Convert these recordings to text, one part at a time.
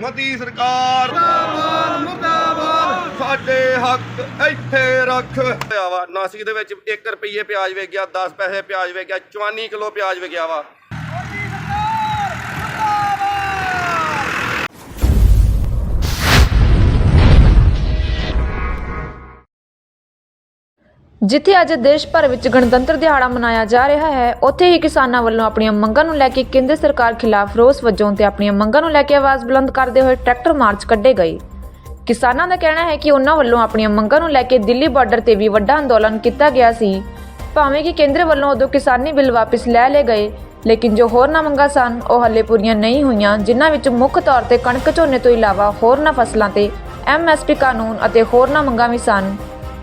ਮੋਦੀ ਸਰਕਾਰ। ਮੁਰਦਾਬਾਦ ਮੁਰਦਾਬਾਦ ਸਾਡੇ ਹੱਕ ਇੱਥੇ ਰੱਖ। ਪਿਆ ਵਾ, ਨਾਸਿਕ ਦੇ ਵਿੱਚ 1 ਰੁਪਏ ਪਿਆਜ਼ ਵੇਚਿਆ 10 ਪੈਸੇ ਪਿਆਜ਼ ਵੇਚਿਆ 54 ਕਿਲੋ ਪਿਆਜ਼ ਵਿਕਿਆ ਵਾ। ਜਿੱਥੇ ਅੱਜ ਦੇਸ਼ ਭਰ ਵਿੱਚ ਗਣਤੰਤਰ ਦਿਹਾੜਾ ਮਨਾਇਆ ਜਾ ਰਿਹਾ ਹੈ, ਉੱਥੇ ਹੀ ਕਿਸਾਨਾਂ ਵੱਲੋਂ ਆਪਣੀਆਂ ਮੰਗਾਂ ਨੂੰ ਲੈ ਕੇ ਕੇਂਦਰ ਸਰਕਾਰ ਖਿਲਾਫ ਰੋਸ ਵਜੋਂ ਤੇ ਆਪਣੀਆਂ ਮੰਗਾਂ ਨੂੰ ਲੈ ਕੇ ਆਵਾਜ਼ ਬੁਲੰਦ ਕਰਦੇ ਹੋਏ ਟਰੈਕਟਰ ਮਾਰਚ ਕੱਢੇ ਗਏ। ਕਿਸਾਨਾਂ ਦਾ ਕਹਿਣਾ ਹੈ ਕਿ ਉਹਨਾਂ ਵੱਲੋਂ ਆਪਣੀਆਂ ਮੰਗਾਂ ਨੂੰ ਲੈ ਕੇ ਦਿੱਲੀ ਬਾਰਡਰ ਤੇ ਵੀ ਵੱਡਾ ਅੰਦੋਲਨ ਕੀਤਾ ਗਿਆ ਸੀ। ਭਾਵੇਂ ਕਿ ਕੇਂਦਰ ਵੱਲੋਂ ਉਦੋਂ ਕਿਸਾਨੀ ਬਿੱਲ ਵਾਪਸ ਲੈ ਲਏ ਗਏ, ਲੇਕਿਨ ਜੋ ਹੋਰਨਾਂ ਮੰਗਾਂ ਸਨ, ਉਹ ਹੱਲੇ ਪੂਰੀਆਂ ਨਹੀਂ ਹੋਈਆਂ, ਜਿਨ੍ਹਾਂ ਵਿੱਚ ਮੁੱਖ ਤੌਰ ਤੇ ਕਣਕ ਝੋਨੇ ਤੋਂ ਇਲਾਵਾ ਹੋਰਨਾਂ ਫਸਲਾਂ ਤੇ ਐਮਐਸਪੀ ਕਾਨੂੰਨ ਅਤੇ ਹੋਰਨਾਂ ਮੰਗਾਂ ਵੀ ਸਨ।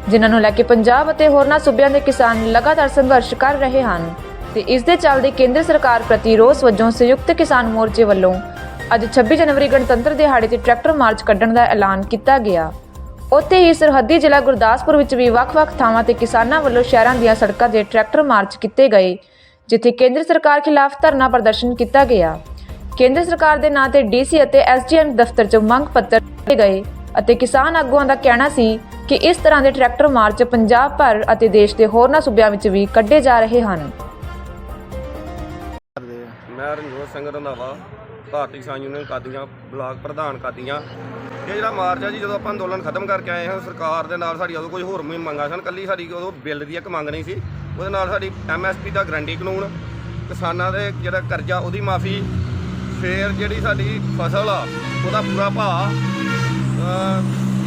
ਜਿਨ੍ਹਾਂ ਨੂੰ ਲੈ ਕੇ ਪੰਜਾਬ ਅਤੇ ਹੋਰਨਾਂ ਸੂਬਿਆਂ ਦੇ ਕਿਸਾਨ ਲਗਾਤਾਰ ਸੰਘਰਸ਼ ਕਰ ਰਹੇ ਹਨ ਤੇ ਇਸ ਦੇ ਚੱਲਦੇ ਕੇਂਦਰ ਸਰਕਾਰ ਪ੍ਰਤੀ ਰੋਸ ਵਜੋਂ ਸੰਯੁਕਤ ਕਿਸਾਨ ਮੋਰਚੇ ਵੱਲੋਂ ਅੱਜ 26 ਜਨਵਰੀ ਗਣਤੰਤਰ ਦਿਹਾੜੇ ਤੇ ਟਰੈਕਟਰ ਮਾਰਚ ਕੱਢਣ ਦਾ ਐਲਾਨ ਕੀਤਾ ਗਿਆ। ਉੱਥੇ ਹੀ ਸਰਹੱਦੀ ਜ਼ਿਲ੍ਹਾ ਗੁਰਦਾਸਪੁਰ ਵਿੱਚ ਵੀ ਵੱਖ-ਵੱਖ ਥਾਵਾਂ ਤੇ ਕਿਸਾਨਾਂ ਵੱਲੋਂ ਸ਼ਹਿਰਾਂ ਦੀਆਂ ਸੜਕਾਂ ਤੇ ਟਰੈਕਟਰ ਮਾਰਚ ਕੀਤੇ ਗਏ, ਜਿੱਥੇ ਕੇਂਦਰ ਸਰਕਾਰ ਖਿਲਾਫ ਧਰਨਾ ਪ੍ਰਦਰਸ਼ਨ ਕੀਤਾ ਗਿਆ। ਕੇਂਦਰ ਸਰਕਾਰ ਦੇ ਨਾਂ ਤੇ ਡੀਸੀ ਅਤੇ ਐਸਡੀਐਮ ਦਫ਼ਤਰ 'ਚ ਮੰਗ ਪੱਤਰ ਦਿੱਤੇ ਗਏ ਅਤੇ ਕਿਸਾਨ ਆਗੂਆਂ ਦਾ ਕਹਿਣਾ ਸੀ ਕਿ ਇਸ ਤਰ੍ਹਾਂ ਦੇ ਟਰੈਕਟਰ ਮਾਰਚ ਪੰਜਾਬ ਭਰ ਅਤੇ ਦੇਸ਼ ਦੇ ਹੋਰਨਾਂ ਸੂਬਿਆਂ ਵਿੱਚ ਵੀ ਕੱਢੇ ਜਾ ਰਹੇ ਹਨ। ਮੈਂ ਰਣਜੋਤ ਸਿੰਘ ਰੰਧਾਵਾ, ਭਾਰਤੀ ਕਿਸਾਨ ਯੂਨੀਅਨ ਕਾਦੀਆਂ, ਬਲਾਕ ਪ੍ਰਧਾਨ ਕਾਦੀਆਂ। ਇਹ ਜਿਹੜਾ ਮਾਰਚ ਆ ਜੀ, ਜਦੋਂ ਆਪਾਂ ਅੰਦੋਲਨ ਖਤਮ ਕਰਕੇ ਆਏ ਹਾਂ, ਸਰਕਾਰ ਦੇ ਨਾਲ ਸਾਡੀ ਉਦੋਂ ਕੁਝ ਹੋਰ ਵੀ ਮੰਗਾਂ ਸਨ। ਕੱਲੀ ਸਾਡੀ ਉਦੋਂ ਬਿੱਲ ਦੀ ਇੱਕ ਮੰਗ ਨਹੀਂ ਸੀ। ਉਹਦੇ ਨਾਲ ਸਾਡੀ ਐਮਐਸਪੀ ਦਾ ਗਰੰਟੀ ਕਾਨੂੰਨ, ਕਿਸਾਨਾਂ ਦੇ ਜਿਹੜਾ ਕਰਜ਼ਾ, ਉਹਦੀ ਮਾਫੀ, ਫੇਰ ਜਿਹੜੀ ਸਾਡੀ ਫਸਲ ਆ, ਉਹਦਾ ਪੂਰਾ ਭਾਅ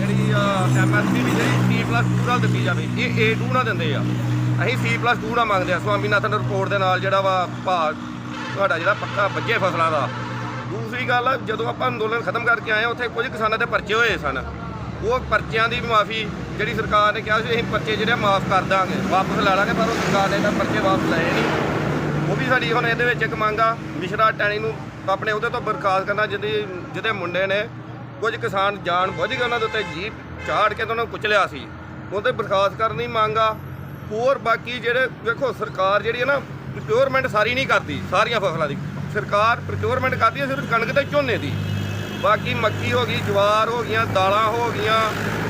ਜਿਹੜੀ ਐਮਐਸਪੀ ਵੀ ਜਿਹੜੀ C+2 ਨਾਲ ਦਿੱਤੀ ਜਾਵੇ, ਇਹ A2 ਨਾਲ ਦਿੰਦੇ ਆ। ਅਸੀਂ C+2 ਨਾਲ ਮੰਗਦੇ ਆ। ਸਵਾਮੀਨਾਥਨ ਰਿਪੋਰਟ ਦੇ ਨਾਲ ਜਿਹੜਾ ਵਾ ਭਾਅ ਤੁਹਾਡਾ ਜਿਹੜਾ ਪੱਕਾ ਵੱਜੇ ਫਸਲਾਂ ਦਾ। ਦੂਸਰੀ ਗੱਲ, ਜਦੋਂ ਆਪਾਂ ਅੰਦੋਲਨ ਖਤਮ ਕਰਕੇ ਆਏ ਉੱਥੇ ਕੁਝ ਕਿਸਾਨਾਂ ਦੇ ਪਰਚੇ ਹੋਏ ਸਨ। ਉਹ ਪਰਚਿਆਂ ਦੀ ਮਾਫੀ ਜਿਹੜੀ ਸਰਕਾਰ ਨੇ ਕਿਹਾ ਸੀ, ਅਸੀਂ ਪਰਚੇ ਜਿਹੜੇ ਮਾਫ ਕਰ ਦਾਂਗੇ। ਵਾਪਸ ਲੈ ਲਾਂਗੇ, ਪਰ ਉਹ ਸਰਕਾਰ ਨੇ ਤਾਂ ਪਰਚੇ ਵਾਪਸ ਲਏ ਨਹੀਂ। ਉਹ ਵੀ ਸਾਡੀ ਹੁਣ ਇਹਦੇ ਵਿੱਚ ਇੱਕ ਮੰਗ ਆ, ਮਿਸ਼ਰਾ ਟੈਣੀ ਨੂੰ ਆਪਣੇ ਉਹਦੇ ਤੋਂ ਬਰਖਾਸਤ ਕਰਨਾ, ਜਿਹਦੇ ਜਿਹਦੇ ਮੁੰਡੇ ਨੇ ਕੁਝ ਕਿਸਾਨ ਜਾਣ ਬੁੱਝ ਕੇ ਉਹਨਾਂ ਦੇ ਉੱਤੇ ਜੀਪ ਚਾੜ ਕੇ ਤੇ ਉਹਨਾਂ ਨੂੰ ਕੁਚਲਿਆ ਸੀ। ਉਹਦੇ ਬਰਖਾਸਤ ਕਰਨ ਦੀ ਮੰਗ ਆ। ਹੋਰ ਬਾਕੀ ਜਿਹੜੇ, ਵੇਖੋ ਸਰਕਾਰ ਜਿਹੜੀ ਹੈ ਨਾ ਪ੍ਰੋਕਿਉਰਮੈਂਟ ਸਾਰੀ ਨਹੀਂ ਕਰਦੀ, ਸਾਰੀਆਂ ਫਸਲਾਂ ਦੀ। ਸਰਕਾਰ ਪ੍ਰੋਕਿਉਰਮੈਂਟ ਕਰਦੀ ਹੈ ਸਿਰਫ ਕਣਕ ਤੇ ਝੋਨੇ ਦੀ। ਬਾਕੀ ਮੱਕੀ ਹੋ ਗਈ, ਜਵਾਰ ਹੋ ਗਈਆਂ, ਦਾਲਾਂ ਹੋ ਗਈਆਂ,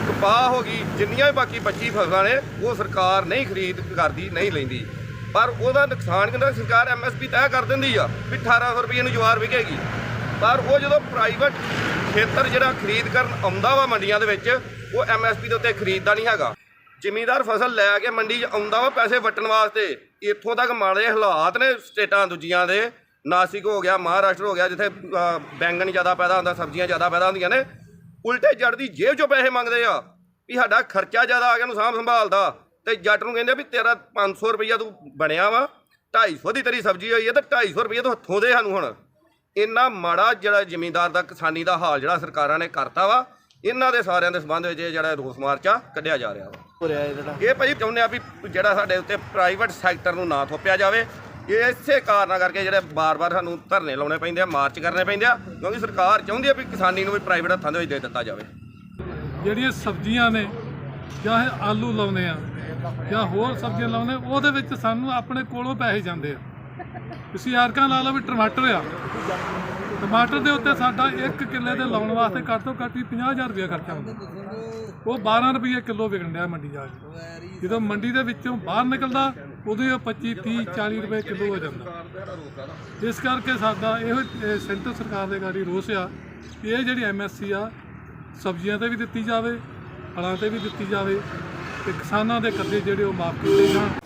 ਕਪਾਹ ਹੋ ਗਈ, ਜਿੰਨੀਆਂ ਵੀ ਬਾਕੀ 25 ਫਸਲਾਂ ਨੇ, ਉਹ ਸਰਕਾਰ ਨਹੀਂ ਖਰੀਦ ਕਰਦੀ, ਨਹੀਂ ਲੈਂਦੀ। ਪਰ ਉਹਦਾ ਨੁਕਸਾਨ ਕਹਿੰਦਾ ਸਰਕਾਰ ਐਮਐਸਪੀ ਤੈਅ ਕਰ ਦਿੰਦੀ ਆ ਵੀ 1800 ਰੁਪਏ ਨੂੰ ਜਵਾਰ ਵਿਕੇਗੀ। ਪਰ ਉਹ ਜਦੋਂ ਪ੍ਰਾਈਵੇਟ ਖੇਤਰ ਜਿਹੜਾ ਖਰੀਦ ਕਰਨ ਆਉਂਦਾ ਵਾ ਮੰਡੀਆਂ ਦੇ ਵਿੱਚ, ਉਹ ਐਮਐਸਪੀ ਦੇ ਉੱਤੇ ਖਰੀਦਦਾ ਨਹੀਂ ਹੈਗਾ। ਜ਼ਿਮੀਂਦਾਰ ਫਸਲ ਲੈ ਕੇ ਮੰਡੀ 'ਚ ਆਉਂਦਾ ਵਾ ਪੈਸੇ ਵਟਣ ਵਾਸਤੇ। ਇੱਥੋਂ ਤੱਕ ਮਾੜੇ ਹਾਲਾਤ ਨੇ ਸਟੇਟਾਂ ਦੂਜੀਆਂ ਦੇ। ਨਾਸਿਕ ਹੋ ਗਿਆ, ਮਹਾਰਾਸ਼ਟਰ ਹੋ ਗਿਆ, ਜਿੱਥੇ ਬੈਂਗਣ ਜ਼ਿਆਦਾ ਪੈਦਾ ਹੁੰਦਾ, ਸਬਜ਼ੀਆਂ ਜ਼ਿਆਦਾ ਪੈਦਾ ਹੁੰਦੀਆਂ ਨੇ। ਉਲਟੇ ਜੱਟ ਦੀ ਜੇਬ 'ਚੋਂ ਪੈਸੇ ਮੰਗਦੇ ਆ ਵੀ ਸਾਡਾ ਖਰਚਾ ਜ਼ਿਆਦਾ ਆ ਗਿਆ ਨੂੰ ਸਾਂਭ ਸੰਭਾਲਦਾ। ਤੇ ਜੱਟ ਨੂੰ ਕਹਿੰਦੇ ਵੀ ਤੇਰਾ 500 ਰੁਪਈਆ ਤੂੰ ਬਣਿਆ ਵਾ 250 ਦੀ ਤੇਰੀ ਸਬਜ਼ੀ ਹੋਈ ਹੈ ਤੇ 250 ਰੁਪਈਆ ਤੂੰ ਹੱਥੋਂ ਦੇ ਸਾਨੂੰ ਹੁਣ। ਇੰਨਾ ਮਾੜਾ ਜਿਹੜਾ ਜ਼ਿਮੀਂਦਾਰ ਦਾ ਕਿਸਾਨੀ ਦਾ ਹਾਲ ਜਿਹੜਾ ਸਰਕਾਰਾਂ ਨੇ ਕਰਤਾ ਵਾ ਇਹਨਾਂ ਦੇ ਸਾਰਿਆਂ ਦੇ ਸੰਬੰਧ ਵਿੱਚ ਇਹ ਜਿਹੜਾ ਰੋਸ ਮਾਰਚ ਆ ਕੱਢਿਆ ਜਾ ਰਿਹਾ ਵਾ। ਹੋ ਰਿਹਾ ਇਹ ਜਿਹੜਾ ਇਹ ਭਾਈ ਚਾਹੁੰਦੇ ਆ ਵੀ ਜਿਹੜਾ ਸਾਡੇ ਉੱਤੇ ਪ੍ਰਾਈਵੇਟ ਸੈਕਟਰ ਨੂੰ ਨਾ ਥੋਪਿਆ ਜਾਵੇ। ਇਹ ਇਸੇ ਕਾਰਨਾਂ ਕਰਕੇ ਜਿਹੜੇ ਬਾਰ-ਬਾਰ ਸਾਨੂੰ ਧਰਨੇ ਲਾਉਣੇ ਪੈਂਦੇ ਆ ਮਾਰਚ ਕਰਨੇ ਪੈਂਦੇ ਆ ਕਿਉਂਕਿ ਸਰਕਾਰ ਚਾਹੁੰਦੀ ਆ ਵੀ ਕਿਸਾਨੀ ਨੂੰ ਵੀ ਪ੍ਰਾਈਵੇਟ ਹੱਥਾਂ ਦੇ ਵਿੱਚ ਦੇ ਦਿੱਤਾ ਜਾਵੇ। ਜਿਹੜੀਆਂ ਸਬਜ਼ੀਆਂ ਨੇ ਜਾਂ ਇਹ ਆਲੂ ਲਾਉਨੇ ਆ ਜਾਂ ਹੋਰ ਸਬਜ਼ੀਆਂ ਲਾਉਨੇ ਉਹਦੇ ਵਿੱਚ ਸਾਨੂੰ ਆਪਣੇ ਕੋਲੋਂ ਪੈਸੇ ਜਾਂਦੇ ਆ। ਤੁਸੀਂ ਯਾਰਕਾਂ ਲਾ ਲਓ ਵੀ ਟਮਾਟਰ ਆ। ਟਮਾਟਰ ਦੇ ਉੱਤੇ ਸਾਡਾ 1 ਕਿੱਲੇ ਦੇ ਲਾਉਣ ਵਾਸਤੇ ਘੱਟ ਤੋਂ ਘੱਟ ਹੀ 50000 ਰੁਪਏ ਖਰਚਾ ਹੁੰਦਾ। ਉਹ 12 ਰੁਪਏ ਕਿਲੋ ਵਿਕਣ ਡਿਆ ਮੰਡੀ ਜਾ ਕੇ। ਜਦੋਂ ਮੰਡੀ ਦੇ ਵਿੱਚੋਂ ਬਾਹਰ ਨਿਕਲਦਾ ਉਦੋਂ ਹੀ ਉਹ 25 30 40 ਰੁਪਏ ਕਿਲੋ ਹੋ ਜਾਂਦਾ। ਇਸ ਕਰਕੇ ਸਾਡਾ ਇਹੋ ਸੈਂਟਰ ਸਰਕਾਰ ਦੇ ਗਾੜੀ ਰੋਸ ਆ, ਕਿ ਇਹ ਜਿਹੜੀ ਐਮਐਸਸੀ ਆ, ਸਬਜ਼ੀਆਂ ਤੇ ਵੀ ਦਿੱਤੀ ਜਾਵੇ, ਫਲਾਂ ਤੇ ਵੀ ਦਿੱਤੀ ਜਾਵੇ, ਤੇ ਕਿਸਾਨਾਂ ਦੇ ਕਰਜ਼ੇ ਜਿਹੜੇ ਉਹ ਮਾਫ ਕੀਤੇ ਜਾਣ।